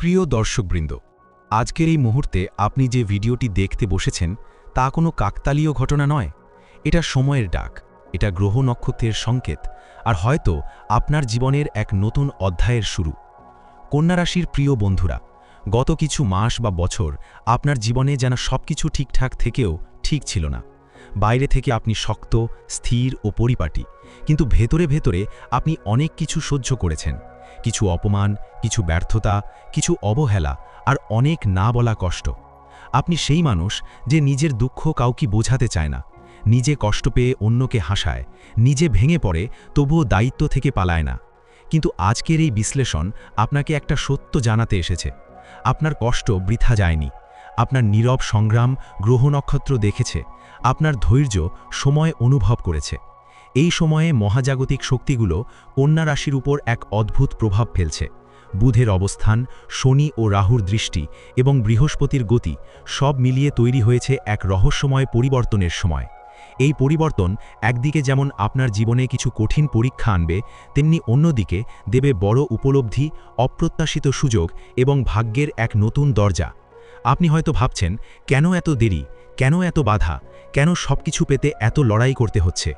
প্রিয় দর্শকবৃন্দ, আজকের এই মুহূর্তে আপনি যে ভিডিওটি দেখতে বসেছেন, তা কোনো কাকতালীয় ঘটনা নয়। এটা সময়ের ডাক, এটা গ্রহ নক্ষত্রের সংকেত, আর হয়তো আপনার জীবনের এক নতুন অধ্যায়ের শুরু। কন্যারাশির প্রিয় বন্ধুরা, গত কিছু মাস বা বছর আপনার জীবনে যেন সবকিছু ঠিকঠাক থেকেও ঠিক ছিল না। বাইরে থেকে আপনি শক্ত, স্থির ও পরিপাটি, কিন্তু ভেতরে ভেতরে আপনি অনেক কিছু সহ্য করেছেন। কিছু অপমান, কিছু ব্যর্থতা, কিছু অবহেলা আর অনেক না বলা কষ্ট। আপনি সেই মানুষ যে নিজের দুঃখ কাউকে বোঝাতে চায় না, নিজে কষ্ট পেয়ে অন্যকে হাসায়, নিজে ভেঙে পড়ে তবুও দায়িত্ব থেকে পালায় না। কিন্তু আজকের এই বিশ্লেষণ আপনাকে একটা সত্য জানাতে এসেছে। আপনার কষ্ট বৃথা যায়নি, আপনার নীরব সংগ্রাম গ্রহ নক্ষত্র দেখেছে, আপনার ধৈর্য সময় অনুভব করেছে। এই সময়ে মহাজাগতিক শক্তিগুলো কন্যা রাশির উপর এক অদ্ভুত প্রভাব ফেলছে। বুধের অবস্থান, শনি ও রাহুর দৃষ্টি এবং বৃহস্পতির গতি সব মিলিয়ে তৈরি হয়েছে এক রহস্যময় পরিবর্তনের সময়। এই পরিবর্তন একদিকে যেমন আপনার জীবনে কিছু কঠিন পরীক্ষা আনবে, তেমনি অন্যদিকে দেবে বড় উপলব্ধি, অপ্রত্যাশিত সুযোগ এবং ভাগ্যের এক নতুন দরজা। আপনি হয়তো ভাবছেন, কেন এত দেরি? কেন এত বাধা? কেন সবকিছু পেতে এত লড়াই করতে হচ্ছে?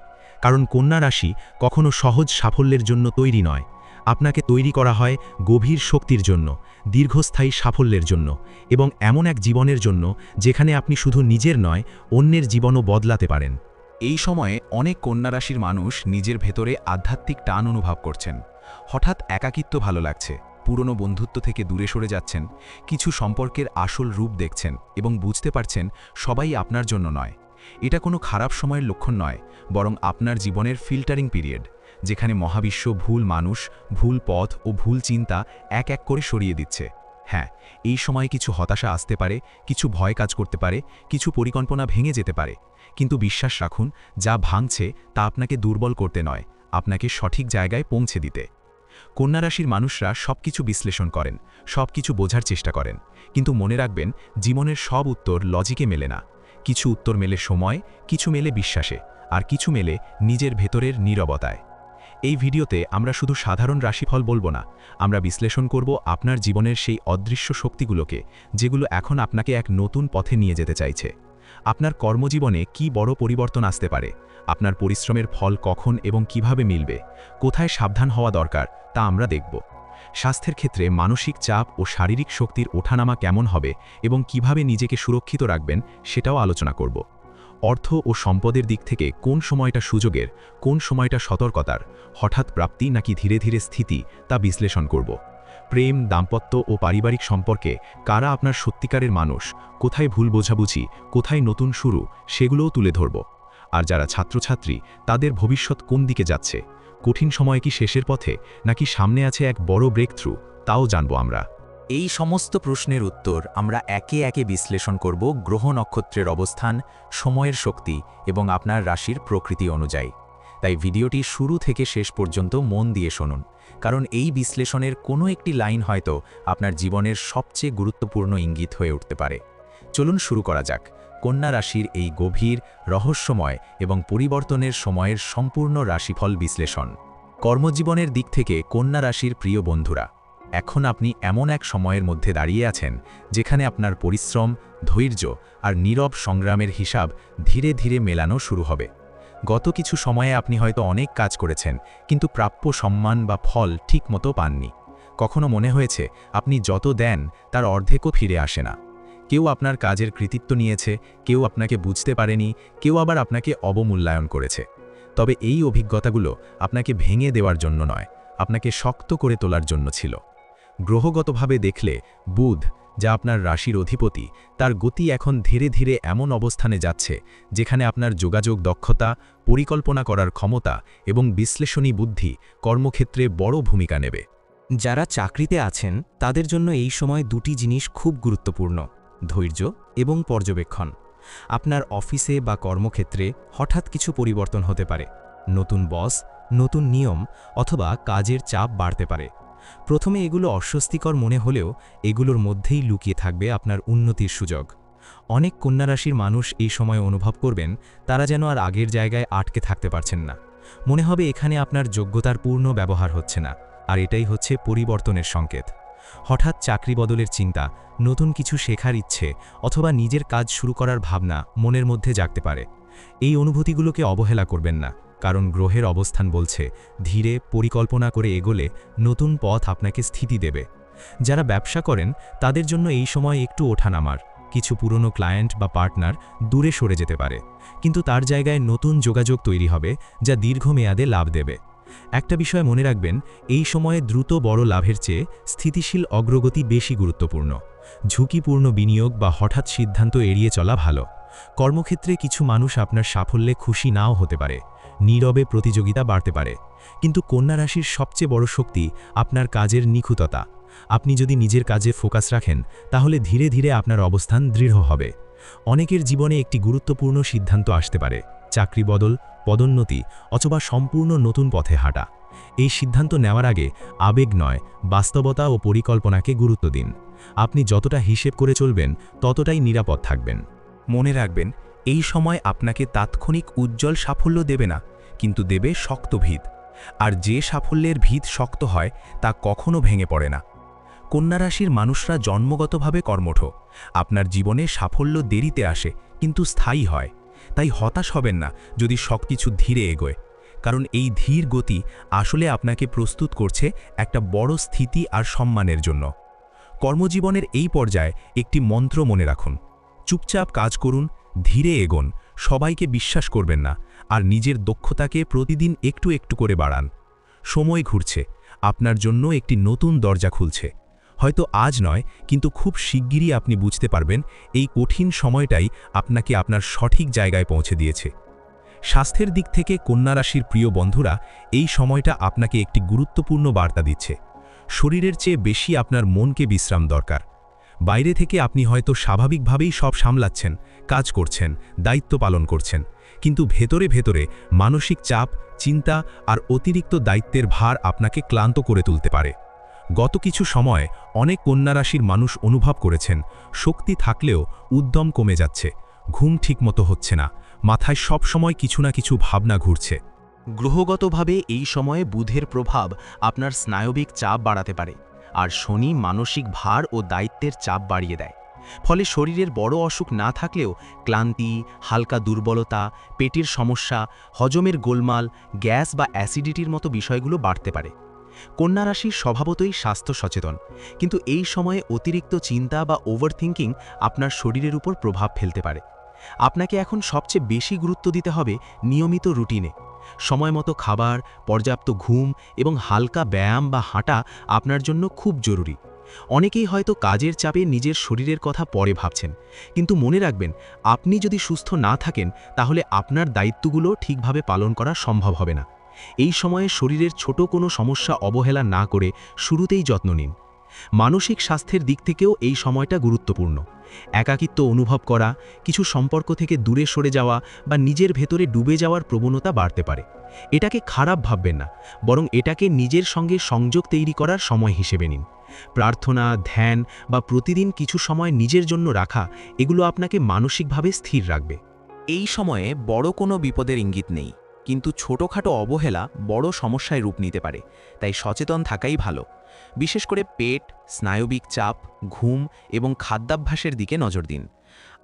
কারণ কন্যা রাশি কখনো সহজ সাফল্যের জন্য তৈরি নয়। আপনাকে তৈরি করা হয় গভীর শক্তির জন্য, দীর্ঘস্থায়ী সাফল্যের জন্য এবং এমন এক জীবনের জন্য যেখানে আপনি শুধু নিজের নয়, অন্যের জীবনও বদলাতে পারেন। এই সময়ে অনেক কন্যা রাশির মানুষ নিজের ভেতরে আধ্যাত্মিক টান অনুভব করছেন। হঠাৎ একাকিত্ব ভালো লাগছে, পুরনো বন্ধুত্ব থেকে দূরে সরে যাচ্ছেন, কিছু সম্পর্কের আসল রূপ দেখছেন এবং বুঝতে পারছেন সবাই আপনার জন্য নয়। এটা কোনো খারাপ সময়ের লক্ষণ নয়, বরং আপনার জীবনের ফিল্টারিং পিরিয়ড, যেখানে মহাবিশ্ব ভুল মানুষ, ভুল পথ ও ভুল চিন্তা এক এক করে সরিয়ে দিচ্ছে। হ্যাঁ এই সময়ে কিছু হতাশা আসতে পারে, কিছু ভয় কাজ করতে পারে, কিছু পরিকল্পনা ভেঙে যেতে পারে। কিন্তু বিশ্বাস রাখুন, যা ভাঙছে, তা আপনাকে দুর্বল করতে নয়, আপনাকে সঠিক জায়গায় পৌঁছে দিতে। কন্যারাশির মানুষরা সব কিছু বিশ্লেষণ করেন সব কিছু বোঝার চেষ্টা করেন। কিন্তু মনে রাখবেন, জীবনের সব উত্তর লজিকে মেলে না। কিছু উত্তর মেলে সময়, কিছু মেলে বিশ্বাসে, আর কিছু মেলে নিজের ভেতরের নীরবতায়। এই ভিডিওতে আমরা শুধু সাধারণ রাশিফল বলব না, আমরা বিশ্লেষণ করব আপনার জীবনের সেই অদৃশ্য শক্তিগুলোকে, যেগুলো এখন আপনাকে এক নতুন পথে নিয়ে যেতে চাইছে। আপনার কর্মজীবনে কি বড় পরিবর্তন আসতে পারে? আপনার পরিশ্রমের ফল কখন এবং কীভাবে মিলবে? কোথায় সাবধান হওয়া দরকার? তা আমরা দেখব। স্বাস্থ্যের ক্ষেত্রে মানসিক চাপ ও শারীরিক শক্তির ওঠানামা কেমন হবে এবং কীভাবে নিজেকে সুরক্ষিত রাখবেন সেটাও আলোচনা করব। অর্থ ও সম্পদের দিক থেকে কোন সময়টা সুযোগের, কোন সময়টা সতর্কতার, হঠাৎ প্রাপ্তি নাকি ধীরে ধীরে স্থিতি তা বিশ্লেষণ করব। প্রেম, দাম্পত্য ও পারিবারিক সম্পর্কে কারা আপনার সত্যিকারের মানুষ, কোথায় ভুল বোঝাবুঝি, কোথায় নতুন শুরু, সেগুলোও তুলে ধরব। আর যারা ছাত্রছাত্রী, তাদের ভবিষ্যৎ কোন দিকে যাচ্ছে? কঠিন সময় কি শেষের পথে, নাকি সামনে আছে এক বড় ব্রেক থ্রু তাও জানব আমরা। এই সমস্ত প্রশ্নের উত্তর আমরা একে একে বিশ্লেষণ করব গ্রহ নক্ষত্রের অবস্থান, সময়ের শক্তি এবং আপনার রাশির প্রকৃতি অনুযায়ী। তাই ভিডিওটি শুরু থেকে শেষ পর্যন্ত মন দিয়ে শুনুন, কারণ এই বিশ্লেষণের কোনো একটি লাইন হয়তো আপনার জীবনের সবচেয়ে গুরুত্বপূর্ণ ইঙ্গিত হয়ে উঠতে পারে। চলুন শুরু করা যাক। কন্যা রাশির এই গভীর, রহস্যময় এবং পরিবর্তনের সময়ের সম্পূর্ণ রাশিফল বিশ্লেষণ। কর্মজীবনের দিক থেকে কন্যা রাশির প্রিয় বন্ধুরা, এখন আপনি এমন এক সময়ের মধ্যে দাঁড়িয়ে আছেন, যেখানে আপনার পরিশ্রম, ধৈর্য আর নীরব সংগ্রামের হিসাব ধীরে ধীরে মেলানো শুরু হবে। গত কিছু সময়ে আপনি হয়তো অনেক কাজ করেছেন, কিন্তু প্রাপ্য সম্মান বা ফল ঠিকমতো পাননি। কখনো মনে হয়েছে, আপনি যত দেন, তার অর্ধেকও ফিরে আসে না। কেউ আপনার কাজের কৃতিত্ব নিয়েছে, কেউ আপনাকে বুঝতে পারেনি, কেউ আবার আপনাকে অবমূল্যায়ন করেছে। তবে এই অভিজ্ঞতাগুলো আপনাকে ভেঙে দেওয়ার জন্য নয়, আপনাকে শক্ত করে তোলার জন্য ছিল। গ্রহগতভাবে দেখলে, বুধ, যা আপনার রাশির অধিপতি, তার গতি এখন ধীরে ধীরে এমন অবস্থানে যাচ্ছে, যেখানে আপনার যোগাযোগ দক্ষতা, পরিকল্পনা করার ক্ষমতা এবং বিশ্লেষণী বুদ্ধি কর্মক্ষেত্রে বড় ভূমিকা নেবে। যারা চাকরিতে আছেন, তাদের জন্য এই সময় দুটি জিনিস খুব গুরুত্বপূর্ণ। ধৈর্য এবং পর্যবেক্ষণ। আপনার অফিসে বা কর্মক্ষেত্রে হঠাৎ কিছু পরিবর্তন হতে পারে। নতুন বস, নতুন নিয়ম অথবা কাজের চাপ বাড়তে পারে। প্রথমে এগুলো অস্বস্তিকর মনে হলেও এগুলোর মধ্যেই লুকিয়ে থাকবে আপনার উন্নতির সুযোগ। অনেক কন্যারাশির মানুষ এই সময় অনুভব করবেন, তারা যেন আর আগের জায়গায় আটকে থাকতে পারছেন না। মনে হবে এখানে আপনার যোগ্যতার পূর্ণ ব্যবহার হচ্ছে না। আর এটাই হচ্ছে পরিবর্তনের সংকেত। হঠাৎ চাকরি বদলের চিন্তা, নতুন কিছু শেখার ইচ্ছে অথবা নিজের কাজ শুরু করার ভাবনা মনের মধ্যে জাগতে পারে। এই অনুভূতিগুলোকে অবহেলা করবেন না, কারণ গ্রহের অবস্থান বলছে, ধীরে পরিকল্পনা করে এগোলে নতুন পথ আপনাকে স্থিতি দেবে। যারা ব্যবসা করেন, তাদের জন্য এই সময় একটু ওঠানামার কিছু পুরনো ক্লায়েন্ট বা পার্টনার দূরে সরে যেতে পারে। কিন্তু তার জায়গায় নতুন যোগাযোগ তৈরি হবে, যা দীর্ঘমেয়াদে লাভ দেবে। একটা বিষয় মনে রাখবেন, এই সময়ে দ্রুত বড় লাভের চেয়ে স্থিতিশীল অগ্রগতি বেশি গুরুত্বপূর্ণ। ঝুঁকিপূর্ণ বিনিয়োগ বা হঠাৎ সিদ্ধান্ত এড়িয়ে চলা ভালো। কর্মক্ষেত্রে কিছু মানুষ আপনার সাফল্যে খুশি নাও হতে পারে, নীরবে প্রতিযোগিতা বাড়তে পারে। কিন্তু কন্যা রাশির সবচেয়ে বড় শক্তি আপনার কাজের নিখুঁততা। আপনি যদি নিজের কাজে ফোকাস রাখেন, তাহলে ধীরে ধীরে আপনার অবস্থান দৃঢ় হবে। অনেকের জীবনে একটি গুরুত্বপূর্ণ সিদ্ধান্ত আসতে পারে, চাকরি বদল পদোন্নতি অথবা সম্পূর্ণ নতুন পথে হাঁটা। এই সিদ্ধান্ত নেওয়ার আগে আবেগ নয়, বাস্তবতা ও পরিকল্পনাকে গুরুত্ব দিন। আপনি যতটা হিসেব করে চলবেন, ততটাই নিরাপদ থাকবেন। মনে রাখবেন, এই সময় আপনাকে তাৎক্ষণিক উজ্জ্বল সাফল্য দেবে না, কিন্তু দেবে শক্ত ভিত। আর যে সাফল্যের ভিত শক্ত হয়, তা কখনো ভেঙে পড়ে না। কন্যারাশির মানুষরা জন্মগতভাবে কর্মঠ। আপনার জীবনে সাফল্য দেরিতে আসে, কিন্তু স্থায়ী হয়। তাই হতাশ হবেন না যদি সবকিছু ধীরে এগোয়। কারণ এই ধীর গতি আসলে আপনাকে প্রস্তুত করছে একটা বড় স্থিতি আর সম্মানের জন্য। কর্মজীবনের এই পর্যায়ে একটি মন্ত্র মনে রাখুন। চুপচাপ কাজ করুন, ধীরে এগোন, সবাইকে বিশ্বাস করবেন না, আর নিজের দক্ষতাকে প্রতিদিন একটু একটু করে বাড়ান। সময় ঘুরছে, আপনার জন্য একটি নতুন দরজা খুলছে। হয়তো আজ নয়, কিন্তু খুব শিগগিরই আপনি বুঝতে পারবেন এই কঠিন সময়টাই আপনাকে আপনার সঠিক জায়গায় পৌঁছে দিয়েছে। স্বাস্থ্যের দিক থেকে কন্যারাশির প্রিয় বন্ধুরা, এই সময়টা আপনাকে একটি গুরুত্বপূর্ণ বার্তা দিচ্ছে। শরীরের চেয়ে বেশি আপনার মনকে বিশ্রাম দরকার। বাইরে থেকে আপনি হয়তো স্বাভাবিকভাবেই সব সামলাচ্ছেন, কাজ করছেন, দায়িত্ব পালন করছেন, কিন্তু ভেতরে ভেতরে মানসিক চাপ, চিন্তা আর অতিরিক্ত দায়িত্বের ভার আপনাকে ক্লান্ত করে তুলতে পারে। গত কিছু সময় অনেক কন্যারাশির মানুষ অনুভব করেছেন, শক্তি থাকলেও উদ্যম কমে যাচ্ছে, ঘুম ঠিকমতো হচ্ছে না, মাথায় সব সময় কিছু না কিছু ভাবনা ঘুরছে। গ্রহগতভাবে এই সময়ে বুধের প্রভাব আপনার স্নায়বিক চাপ বাড়াতে পারে, আর শনি মানসিক ভার ও দায়িত্বের চাপ বাড়িয়ে দেয়। ফলে শরীরের বড় অসুখ না থাকলেও ক্লান্তি, হালকা দুর্বলতা, পেটের সমস্যা, হজমের গোলমাল, গ্যাস বা অ্যাসিডিটির মতো বিষয়গুলো বাড়তে পারে। কন্যা রাশির স্বভাবতই স্বাস্থ্য সচেতন। কিন্তু এই সময়ে অতিরিক্ত চিন্তা বা ওভারথিঙ্কিং আপনার শরীরের উপর প্রভাব ফেলতে পারে। আপনাকে এখন সবচেয়ে বেশি গুরুত্ব দিতে হবে নিয়মিত রুটিনে। সময়মতো খাবার, পর্যাপ্ত ঘুম এবং হালকা ব্যায়াম বা হাঁটা আপনার জন্য খুব জরুরি। অনেকেই হয়তো কাজের চাপে নিজের শরীরের কথা পরে ভাবছেন। কিন্তু মনে রাখবেন, আপনি যদি সুস্থ না থাকেন, তাহলে আপনার দায়িত্বগুলো ঠিকভাবে পালন করা সম্ভব হবে না। এই সময়ে শরীরের ছোট কোনো সমস্যা অবহেলা না করে শুরুতেই যত্ন নিন। মানসিক স্বাস্থ্যের দিক থেকেও এই সময়টা গুরুত্বপূর্ণ। একাকিত্ব অনুভব করা, কিছু সম্পর্ক থেকে দূরে সরে যাওয়া বা নিজের ভেতরে ডুবে যাওয়ার প্রবণতা বাড়তে পারে। এটাকে খারাপ ভাববেন না, বরং এটাকে নিজের সঙ্গে সংযোগ তৈরি করার সময় হিসেবে নিন। প্রার্থনা, ধ্যান বা প্রতিদিন কিছু সময় নিজের জন্য রাখা, এগুলো আপনাকে মানসিকভাবে স্থির রাখবে। এই সময়ে বড় কোনো বিপদের ইঙ্গিত নেই। কিন্তু ছোটোখাটো অবহেলা বড় সমস্যায় রূপ নিতে পারে, তাই সচেতন থাকাই ভালো। বিশেষ করে পেট, স্নায়বিক চাপ, ঘুম এবং খাদ্যাভ্যাসের দিকে নজর দিন।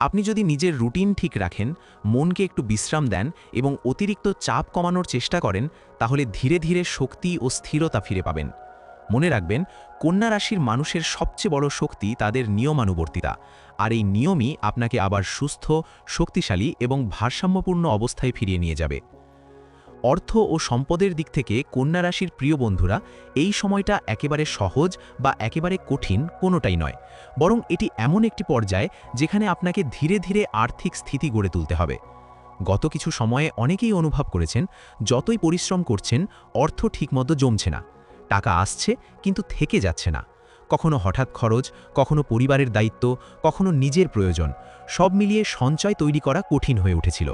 আপনি যদি নিজের রুটিন ঠিক রাখেন, মনকে একটু বিশ্রাম দেন এবং অতিরিক্ত চাপ কমানোর চেষ্টা করেন, তাহলে ধীরে ধীরে শক্তি ও স্থিরতা ফিরে পাবেন। মনে রাখবেন, কন্যা রাশির মানুষের সবচেয়ে বড় শক্তি তাদের নিয়মানুবর্তিতা, আর এই নিয়মই আপনাকে আবার সুস্থ, শক্তিশালী এবং ভারসাম্যপূর্ণ অবস্থায় ফিরিয়ে নিয়ে যাবে। অর্থ ও সম্পদের দিক থেকে কন্যা রাশির প্রিয় বন্ধুরা, এই সময়টা একেবারে সহজ বা একেবারে কঠিন কোনোটাই নয়। বরং এটি এমন একটি পর্যায় যেখানে আপনাকে ধীরে ধীরে আর্থিক স্থিতি গড়ে তুলতে হবে। গত কিছু সময়ে অনেকেই অনুভব করেছেন, যতই পরিশ্রম করছেন, অর্থ ঠিকমতো জমছে না। টাকা আসছে, কিন্তু থেকে যাচ্ছে না। কখনো হঠাৎ খরচ, কখনো পরিবারের দায়িত্ব, কখনো নিজের প্রয়োজন, সব মিলিয়ে সঞ্চয় তৈরি করা কঠিন হয়ে উঠেছিল।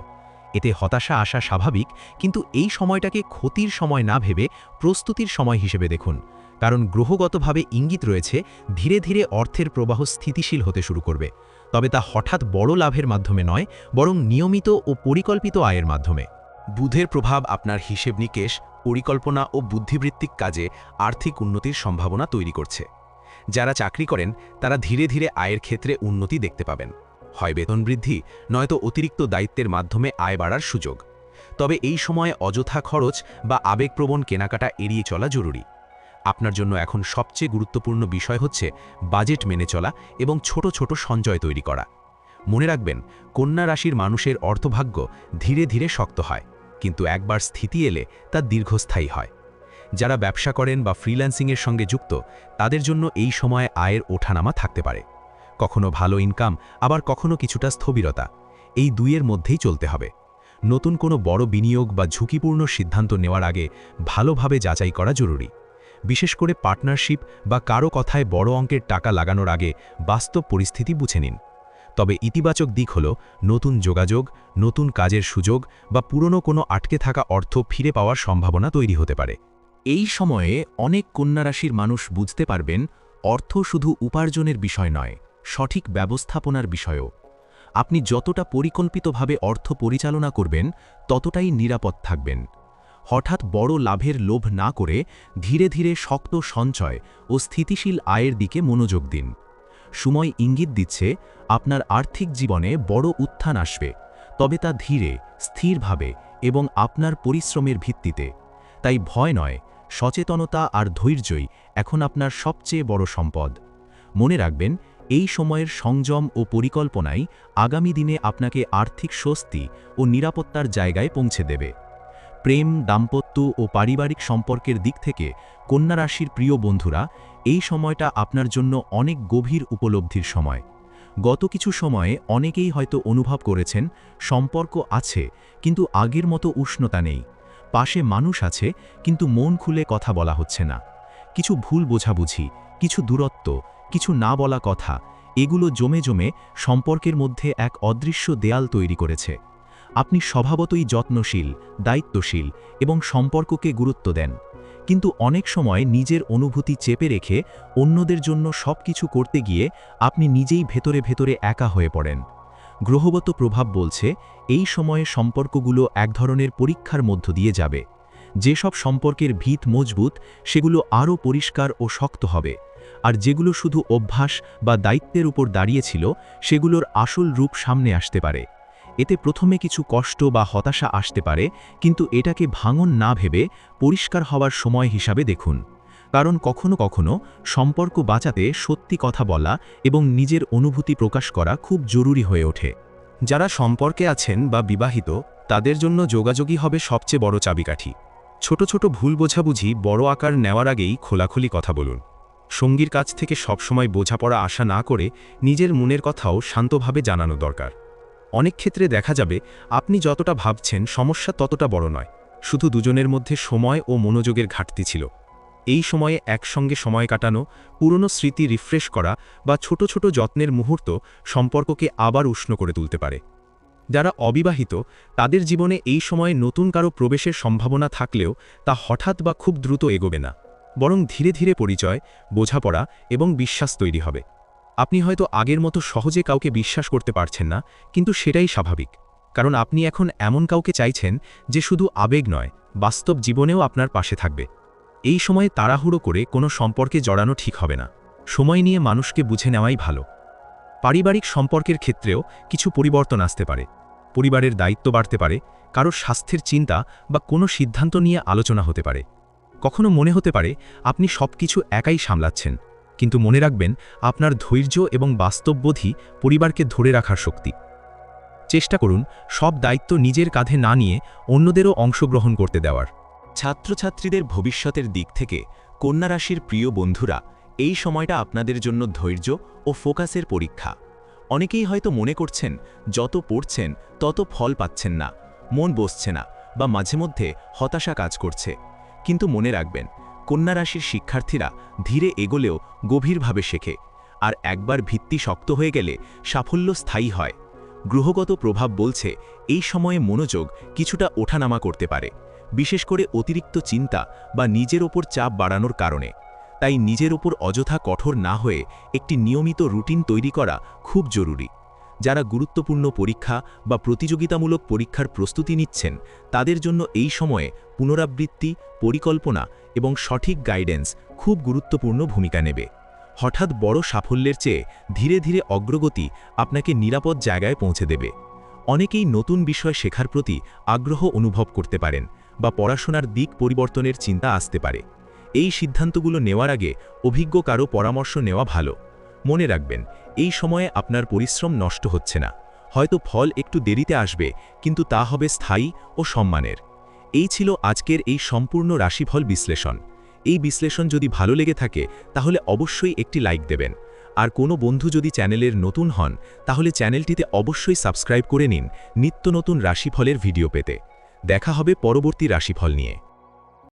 এতে হতাশা আসা স্বাভাবিক, কিন্তু এই সময়টাকে ক্ষতির সময় না ভেবে প্রস্তুতির সময় হিসেবে দেখুন। কারণ গ্রহগতভাবে ইঙ্গিত রয়েছে, ধীরে ধীরে অর্থের প্রবাহ স্থিতিশীল হতে শুরু করবে। তবে তা হঠাৎ বড় লাভের মাধ্যমে নয়, বরং নিয়মিত ও পরিকল্পিত আয়ের মাধ্যমে। বুধের প্রভাব আপনার হিসেব নিকেশ, পরিকল্পনা ও বুদ্ধিবৃত্তিক কাজে আর্থিক উন্নতির সম্ভাবনা তৈরি করছে। যারা চাকরি করেন, তারা ধীরে ধীরে আয়ের ক্ষেত্রে উন্নতি দেখতে পাবেন। হয় বেতন বৃদ্ধি, নয়তো অতিরিক্ত দায়িত্বের মাধ্যমে আয় বাড়ার সুযোগ। তবে এই সময়ে অযথা খরচ বা আবেগপ্রবণ কেনাকাটা এড়িয়ে চলা জরুরি। আপনার জন্য এখন সবচেয়ে গুরুত্বপূর্ণ বিষয় হচ্ছে বাজেট মেনে চলা এবং ছোট ছোট সঞ্চয় তৈরি করা। মনে রাখবেন, কন্যা রাশির মানুষের অর্থভাগ্য ধীরে ধীরে শক্ত হয়, কিন্তু একবার স্থিতি এলে তা দীর্ঘস্থায়ী হয়। যারা ব্যবসা করেন বা ফ্রিল্যান্সিংয়ের সঙ্গে যুক্ত, তাদের জন্য এই সময়ে আয়ের ওঠানামা থাকতে পারে। কখনো ভালো ইনকাম আবার কখনো কিছুটা স্থবিরতা। এই দুইয়ের মধ্যেই চলতে হবে। নতুন কোনো বড় বিনিয়োগ বা ঝুঁকিপূর্ণ সিদ্ধান্ত নেওয়ার আগে ভালোভাবে যাচাই করা জরুরি। বিশেষ করে পার্টনারশিপ বা কারও কথায় বড় অঙ্কের টাকা লাগানোর আগে বাস্তব পরিস্থিতি বুঝে নিন। তবে ইতিবাচক দিক হল, নতুন যোগাযোগ, নতুন কাজের সুযোগ বা পুরনো কোনো আটকে থাকা অর্থ ফিরে পাওয়ার সম্ভাবনা তৈরি হতে পারে। এই সময়ে অনেক কন্যারাশির মানুষ বুঝতে পারবেন, অর্থ শুধু উপার্জনের বিষয় নয় সঠিক ব্যবস্থাপনার বিষয়ও। আপনি যতটা পরিকল্পিতভাবে অর্থ পরিচালনা করবেন, ততটাই নিরাপদ থাকবেন। হঠাৎ বড় লাভের লোভ না করে ধীরে ধীরে শক্ত সঞ্চয় ও স্থিতিশীল আয়ের দিকে মনোযোগ দিন। সময় ইঙ্গিত দিচ্ছে, আপনার আর্থিক জীবনে বড় উত্থান আসবে, তবে তা ধীরে, স্থিরভাবে এবং আপনার পরিশ্রমের ভিত্তিতে। তাই ভয় নয়, সচেতনতা আর ধৈর্যই এখন আপনার সবচেয়ে বড় সম্পদ। মনে রাখবেন এই সময়ের সংযম ও পরিকল্পনাই আগামী দিনে আপনাকে আর্থিক স্বস্তি ও নিরাপত্তার জায়গায় পৌঁছে দেবে। প্রেম, দাম্পত্য ও পারিবারিক সম্পর্কের দিক থেকে কন্যা রাশির প্রিয় বন্ধুরা, এই সময়টা আপনার জন্য অনেক গভীর উপলব্ধির সময়। গত কিছু সময়ে অনেকেই হয়তো অনুভব করেছেন, সম্পর্ক আছে, কিন্তু আগের মতো উষ্ণতা নেই। পাশে মানুষ আছে, কিন্তু মন খুলে কথা বলা হচ্ছে না। কিছু ভুল বোঝাবুঝি, কিছু দূরত্ব কিছু না বলা কথা, এগুলো জমে জমে সম্পর্কের মধ্যে এক অদৃশ্য দেয়াল তৈরি করেছে। আপনি স্বভাবতই যত্নশীল, দায়িত্বশীল এবং সম্পর্ককে গুরুত্ব দেন, কিন্তু অনেক সময় নিজের অনুভূতি চেপে রেখে অন্যদের জন্য সব কিছু করতে গিয়ে আপনি নিজেই ভেতরে ভেতরে একা হয়ে পড়েন। গ্রহগত প্রভাব বলছে, এই সময়ে সম্পর্কগুলো এক ধরনের পরীক্ষার মধ্য দিয়ে যাবে। যেসব সম্পর্কের ভিত মজবুত, সেগুলো আরও পরিষ্কার ও শক্ত হবে। আর যেগুলো শুধু অভ্যাস বা দায়িত্বের উপর দাঁড়িয়েছিল, সেগুলোর আসল রূপ সামনে আসতে পারে। এতে প্রথমে কিছু কষ্ট বা হতাশা আসতে পারে, কিন্তু এটাকে ভাঙন না ভেবে পরিষ্কার হওয়ার সময় হিসাবে দেখুন। কারণ কখনো কখনো সম্পর্ক বাঁচাতে সত্যি কথা বলা এবং নিজের অনুভূতি প্রকাশ করা খুব জরুরি হয়ে ওঠে। যারা সম্পর্কে আছেন বা বিবাহিত, তাদের জন্য যোগাযোগই হবে সবচেয়ে বড় চাবিকাঠি। ছোট ছোট ভুল বোঝাবুঝি বড় আকার নেওয়ার আগেই খোলাখুলি কথা বলুন। সঙ্গীর কাছ থেকে সবসময় বোঝাপড়া আশা না করে নিজের মনের কথাও শান্তভাবে জানানো দরকার। অনেক ক্ষেত্রে দেখা যাবে, আপনি যতটা ভাবছেন সমস্যা ততটা বড় নয়। শুধু দুজনের মধ্যে সময় ও মনোযোগের ঘাটতি ছিল। এই সময়ে একসঙ্গে সময় কাটানো, পুরনো স্মৃতি রিফ্রেশ করা বা ছোট ছোট যত্নের মুহূর্ত সম্পর্ককে আবার উষ্ণ করে তুলতে পারে। যারা অবিবাহিত, তাদের জীবনে এই সময়ে নতুন কারও প্রবেশের সম্ভাবনা থাকলেও তা হঠাৎ বা খুব দ্রুত এগোবে না। বরং ধীরে ধীরে পরিচয়, বোঝাপড়া এবং বিশ্বাস তৈরি হবে। আপনি হয়তো আগের মতো সহজে কাউকে বিশ্বাস করতে পারছেন না, কিন্তু সেটাই স্বাভাবিক। কারণ আপনি এখন এমন কাউকে চাইছেন যে শুধু আবেগ নয়, বাস্তব জীবনেও আপনার পাশে থাকবে। এই সময়ে তাড়াহুড়ো করে কোনো সম্পর্কে জড়ানো ঠিক হবে না। সময় নিয়ে মানুষকে বুঝে নেওয়াই ভালো। পারিবারিক সম্পর্কের ক্ষেত্রেও কিছু পরিবর্তন আসতে পারে। পরিবারের দায়িত্ব বাড়তে পারে, কারও স্বাস্থ্যের চিন্তা বা কোনো সিদ্ধান্ত নিয়ে আলোচনা হতে পারে। কখনো মনে হতে পারে আপনি সব কিছু একাই সামলাচ্ছেন, কিন্তু মনে রাখবেন আপনার ধৈর্য এবং বাস্তববোধই পরিবারকে ধরে রাখার শক্তি। চেষ্টা করুন সব দায়িত্ব নিজের কাঁধে না নিয়ে অন্যদেরও অংশগ্রহণ করতে দেওয়ার। ছাত্রছাত্রীদের ভবিষ্যতের দিক থেকে কন্যা রাশির প্রিয় বন্ধুরা, এই সময়টা আপনাদের জন্য ধৈর্য ও ফোকাসের পরীক্ষা। অনেকেই হয়তো মনে করছেন, যত পড়ছেন তত ফল পাচ্ছেন না, মন বসছে না বা মাঝে মধ্যে হতাশা কাজ করছে। কিন্তু মনে রাখবেন, কন্যা রাশির শিক্ষার্থীরা ধীরে এগোলেও গভীরভাবে শেখে। আর একবার ভিত্তি শক্ত হয়ে গেলে সাফল্য স্থায়ী হয়। গ্রহগত প্রভাব বলছে, এই সময়ে মনোযোগ কিছুটা ওঠানামা করতে পারে। বিশেষ করে অতিরিক্ত চিন্তা বা নিজের ওপর চাপ বাড়ানোর কারণে। তাই নিজের ওপর অযথা কঠোর না হয়ে একটি নিয়মিত রুটিন তৈরি করা খুব জরুরি। যারা গুরুত্বপূর্ণ পরীক্ষা বা প্রতিযোগিতামূলক পরীক্ষার প্রস্তুতি নিচ্ছেন, তাদের জন্য এই সময়ে পুনরাবৃত্তি, পরিকল্পনা এবং সঠিক গাইডেন্স খুব গুরুত্বপূর্ণ ভূমিকা নেবে। হঠাৎ বড় সাফল্যের চেয়ে ধীরে ধীরে অগ্রগতি আপনাকে নিরাপদ জায়গায় পৌঁছে দেবে। অনেকেই নতুন বিষয় শেখার প্রতি আগ্রহ অনুভব করতে পারেন বা পড়াশোনার দিক পরিবর্তনের চিন্তা আসতে পারে। এই সিদ্ধান্তগুলো নেওয়ার আগে অভিজ্ঞ কারও পরামর্শ নেওয়া ভালো। মনে রাখবেন, এই সময়ে আপনার পরিশ্রম নষ্ট হচ্ছে না। হয়তো ফল একটু দেরিতে আসবে, কিন্তু তা হবে স্থায়ী ও সম্মানের। এই ছিল আজকের এই সম্পূর্ণ রাশিফল বিশ্লেষণ। এই বিশ্লেষণ যদি ভালো লেগে থাকে, তাহলে অবশ্যই একটি লাইক দেবেন। আর কোনো বন্ধু যদি চ্যানেলের নতুন হন, তাহলে চ্যানেলটিতে অবশ্যই সাবস্ক্রাইব করে নিন নিত্য নতুন রাশিফলের ভিডিও পেতে। দেখা হবে পরবর্তী রাশিফল নিয়ে।